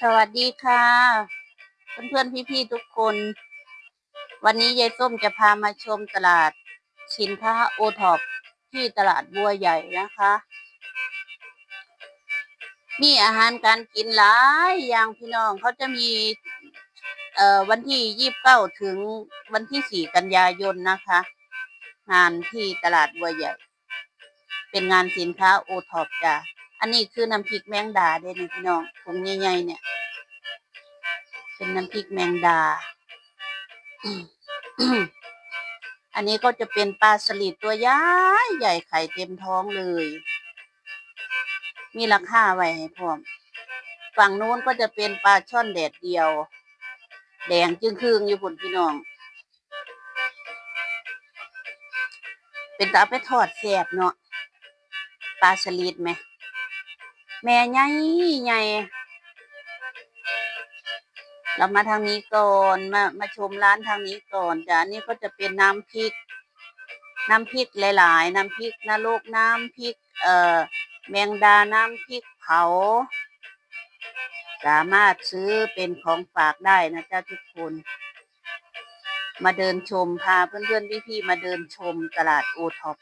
สวัสดีค่ะ เพื่อนๆพี่ๆทุกคน วันนี้ยายส้มจะพามาชมตลาดสินค้าโอท็อปที่ตลาดบัวใหญ่นะคะ มีอาหารการกินหลายอย่างพี่น้องเขาจะมีเอ่อวันที่ยี่บเก้าถึงวันที่สี่กันยายนนะคะ งานที่ตลาดบัวใหญ่ เป็นงานสินค้าโอท็อปจ้ะ อันนี้คือน้ำพริกแมงดาเด้นี่พี่น้องถุงใหญ่ๆเนี่ย เป็นน้ำพริกแมงดา อันนี้ก็จะเป็นปลาสลิดตัวใหญ่ใหญ่ไข่เต็มท้องเลย มีราคาไว้ให้พร้อม ฝั่งนู้นก็จะเป็นปลาช่อนแดดเดียว แดงจึงครึ่งอยู่พุ่นพี่น้อง เป็นตาเอาไปทอดแซ่บเนาะปลาสลิดไหม แม่ใหญ่ใหญ่เรามาทางนี้ก่อนมามาชมร้านทางนี้ก่อนจ้ะนี่ก็จะเป็นน้ำพริก น้ำพริกหลาย ๆ น้ำพริกนรกน้ำพริก เอ่อแมงดาน้ำพริกเผา สามารถซื้อเป็นของฝากได้นะจ๊ะทุกคน มาเดินชมพาเพื่อนๆพี่ๆมาเดินชมตลาดโอท็อป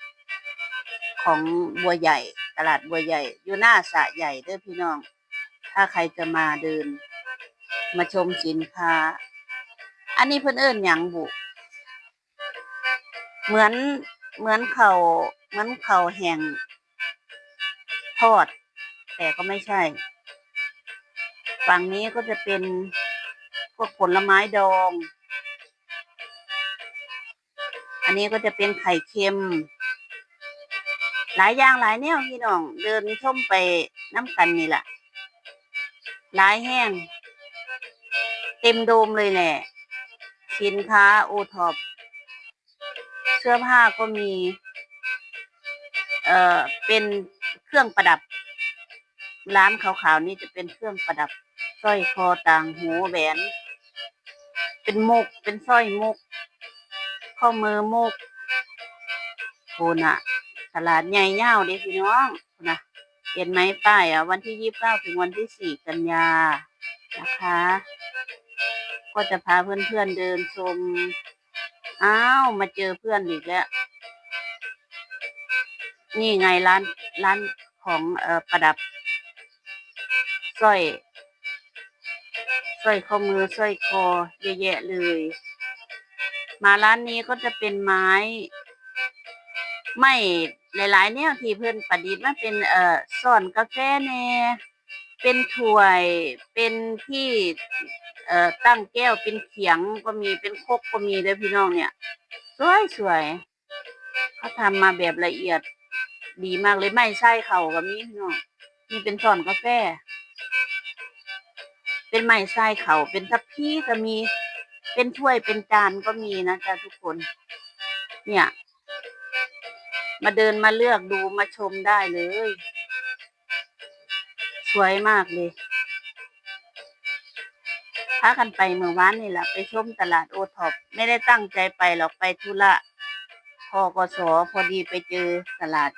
ของบัวใหญ่ ตลาดบัวใหญ่ อยู่หน้าสระใหญ่เด้อพี่น้อง ถ้าใครจะมาเดิน มาชมสินค้า อันนี้เพื่อนเอิ้นหยังบุ เหมือนเหมือนเขาเหมือนเขาแห่งทอด แต่ก็ไม่ใช่ ฝั่งนี้ก็จะเป็นพวกผลไม้ดอง อันนี้ก็จะเป็นไข่เค็ม หลายอย่างหลายแนวพี่น้อง เดินชมไปน้ำกันนี่แหละหลายแห้ง เต็มโดมเลยแหละสินค้าโอท็อปเสื้อผ้าก็มี เอ่อ เป็นเครื่องประดับ ร้านขาวๆนี่จะเป็นเครื่องประดับสร้อยคอต่างหูแหวน เป็นมุก เป็นสร้อยมุก ข้อมือมุกโคน่ะ ตลาดใหญ่ยาวเด้พี่น้องนะเห็นไหมป้ายอะวันที่ยี่สิบเก้าถึงวันที่สี่กันยานะคะ ก็จะพาเพื่อนๆเดินชมอ้าวมาเจอเพื่อนอีกแล้ว นี่ไงร้านร้านของเอ่อประดับสร้อยสร้อยข้อมือสร้อยคอเยอะแยะเลย มาร้านนี้ก็จะเป็นไม้ ไม่หลายๆแนวที่เพื่อนประดิษฐ์มาเป็นเอ่อซ่อนกาแฟแน่เป็นถ้วยเป็นที่เอ่อตั้งแก้วเป็นเขียงก็มีเป็นคกก็มีเลยพี่น้องเนี่ย สวยสวยเขาทำมาแบบละเอียด ดีมากเลยไม่ใช่เขากับมีพี่น้องนี่เป็นซ่อนกาแฟ เป็นไม้ทรายเขาเป็นทัพพีก็มีเป็นถ้วยเป็นจานก็มีนะจ๊ะทุกคน เนี่ย มาเดินมาเลือกดูมาชมได้เลย สวยมากเลยพากันไปเมื่อวานนี่แหละไปชมตลาดโอท็อปไม่ได้ตั้งใจไปหรอกไปธุระพอกสพอดีไปเจอตลาด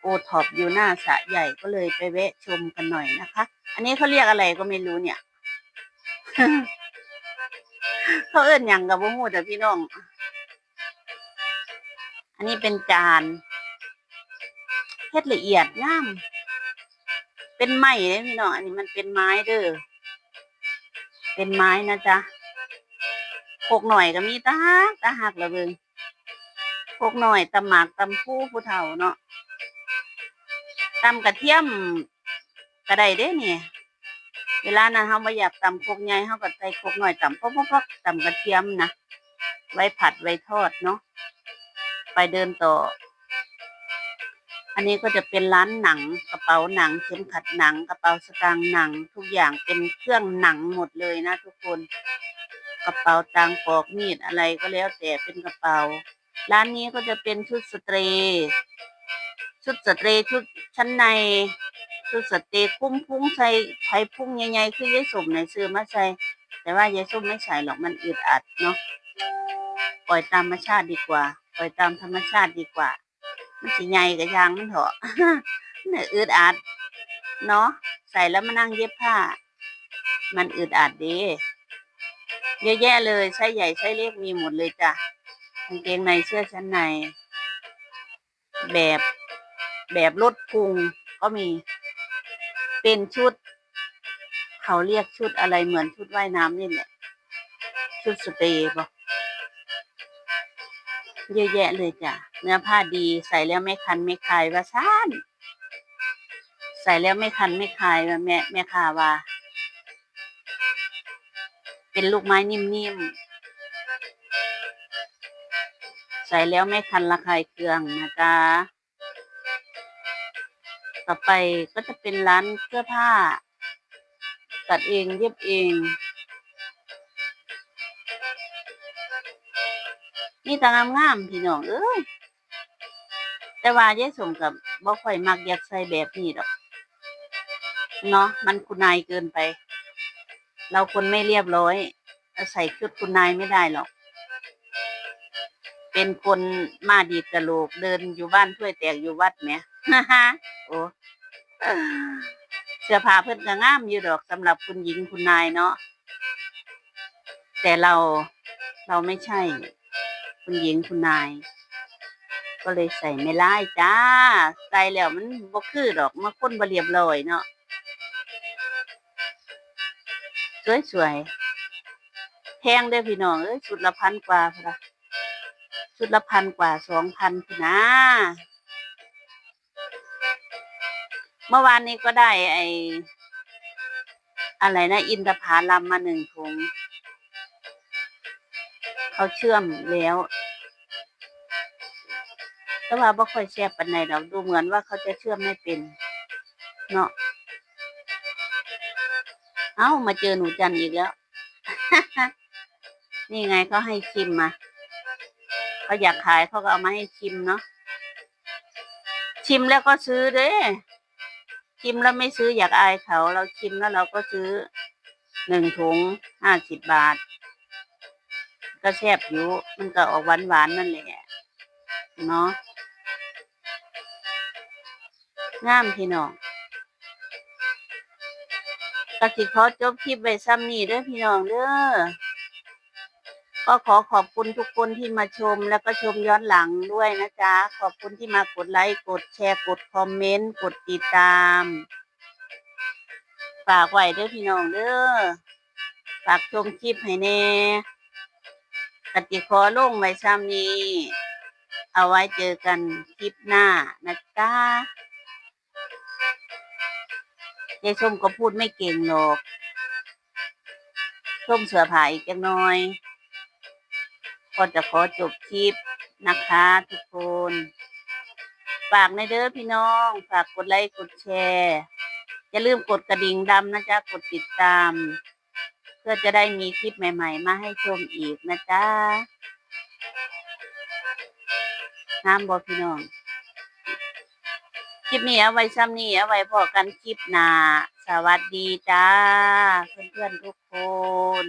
โอท็อปอยู่หน้าสะใหญ่ก็เลยไปแวะชมกันหน่อยนะคะ อันนี้เขาเรียกอะไรก็ไม่รู้เนี่ย เขาเอิ้นหยังกับบ่ฮู้แต่พี่น้อง อันนี้เป็นจานเฮ็ดละเอียดงาม เป็นไม้เด้พี่น้องอันนี้มันเป็นไม้เด้อ เป็นไม้นะจ๊ะพกหน่อยก็มีตาหักตาหักละเบิงพกหน่อยตำหมากตำผู้ผู้เฒ่าเนาะตำกระเทียมก็ได้เด้เนี่ยเวลานั้นเฮาบ่อยากตำโคกใหญ่เฮาก็ใส่โคกหน่อยตำพอกๆๆตำกระเทียมนะไว้ผัดไว้ทอดเนาะ ไปเดินต่อ อันนี้ก็จะเป็นร้านหนังกระเป๋าหนังเข็มขัดหนัง กระเป๋าสตางค์หนัง ทุกอย่างเป็นเครื่องหนังหมดเลยนะทุกคน กระเป๋าตังปอกมีดอะไรก็แล้วแต่เป็นกระเป๋า ร้านนี้ก็จะเป็นชุดสตรี ชุดสตรีชุดชั้นในชุดสตรีคุ้มพุ้งใส่ไผ่พุ้งใหญ่ๆคือยายสมในซื้อมาใส่แต่ว่ายายส้มไม่ใส่หรอกมันอึดอัดเนาะปล่อยตามธรรมชาติดีกว่า ปล่อยตามธรรมชาติดีกว่า มันสิใหญ่กับยางมันเถอะเนี่ยอึดอัดเนาะใส่แล้วมานั่งเย็บผ้า มันอึดอัดดีเยอะแยะเลยไซส์ใหญ่ไซส์เล็กมีหมดเลยจ้ะกางเกงในเสื้อชั้นใน แบบแบบลดพุงก็มี เป็นชุด เขาเรียกชุดอะไรเหมือนชุดว่ายน้ำนี่แหละชุดสเตย์ปะ เยอะแยะเลยจ้ะ เนื้อผ้าดีใส่แล้วไม่คันไม่คายว่าซ่านใส่แล้วไม่คันไม่คายว่าแม่แม่คาว่า เป็นลูกไม้นิ่มๆ ใส่แล้วไม่คันระคายเคืองนะจ๊ะ ต่อไปก็จะเป็นร้านเสื้อผ้า ตัดเองเย็บเอง นี่ตางามงามพี่น้องเอ้ยแต่ว่ายายสมกับบ่ค่อยมักอยากใส่แบบนี้ดอกเนาะมันคุณนายเกินไป เราคนไม่เรียบร้อยใส่ชุดคุณนายไม่ได้หรอก เป็นคนมาดีดกะโหลกเดินอยู่บ้านถ้วยแตกอยู่วัดแหมฮ่าฮ่าโอ้เสื้อผ้าเพิ่นก็งามอยู่ดอกสำหรับคุณหญิงคุณนายเนาะแต่เราเราไม่ใช่ คุณหญิงคุณนาย ก็เลยใส่ไม่ไล่จ้า ใส่แล้วมันบ่คือดอกมาคนบ่เรียบร้อยเนาะสวยๆแพงเด้พี่น้องเอ้ยชุดละพันกว่าพุ่นละชุดละพันกว่าสองพันพี่นะเมื่อวานนี้ก็ได้ไออะไรนะ อินทผลัมมาหนึ่งถุง เขาเชื่อมแล้ว แต่ว่าบ่ค่อยแซ่บปานใดดอกดูเหมือนว่าเขาจะเชื่อมไม่เป็น เนาะเอ้ามาเจอหนูจันอีกแล้ว นี่ไงเขาให้ชิมมาเขาอยากขายเขาก็เอามาให้ชิมเนาะชิมแล้วก็ซื้อเด้ชิมแล้วไม่ซื้ออยากอายเขา เราชิมแล้วเราก็ซื้อหนึ่งถุงห้าสิบบาท ก็แซ่บอยู่ มันก็ออกหวานหวานนั่นแหละ เนาะงามพี่น้องก็สิขอจบคลิปไว้ซ้ำนี้เด้อพี่น้องเด้อ ก็ขอขอบคุณทุกคนที่มาชมแล้วก็ชมย้อนหลังด้วยนะจ๊ะ ขอบคุณที่มากดไลค์ กดแชร์ กดคอมเมนต์ กดติดตาม ฝากไว้เด้อพี่น้องเด้อ ฝากชมคลิปให้แน่ กติขอลงไว้ซ้ำนี้ เอาไว้เจอกันคลิปหน้านะจ๊ะยายส้มก็พูดไม่เก่งหรอกส้มเสือผ่าอีกจังน้อย ก็จะขอจบคลิปนะคะทุกคน ฝากในเด้อพี่น้อง ฝากกดไลค์กดแชร์ อย่าลืมกดกระดิ่งดำนะจ๊ะ กดติดตาม พื่อจะได้มีคลิปใหม่ ๆ มาให้ชมอีกนะจ๊ะน้ำบอพี่น้อง คลิปนี้เอาไว้ซ้ำนี้เอาไว้พอกันคลิปหน้า สวัสดีจ้า เพื่อนๆทุกคน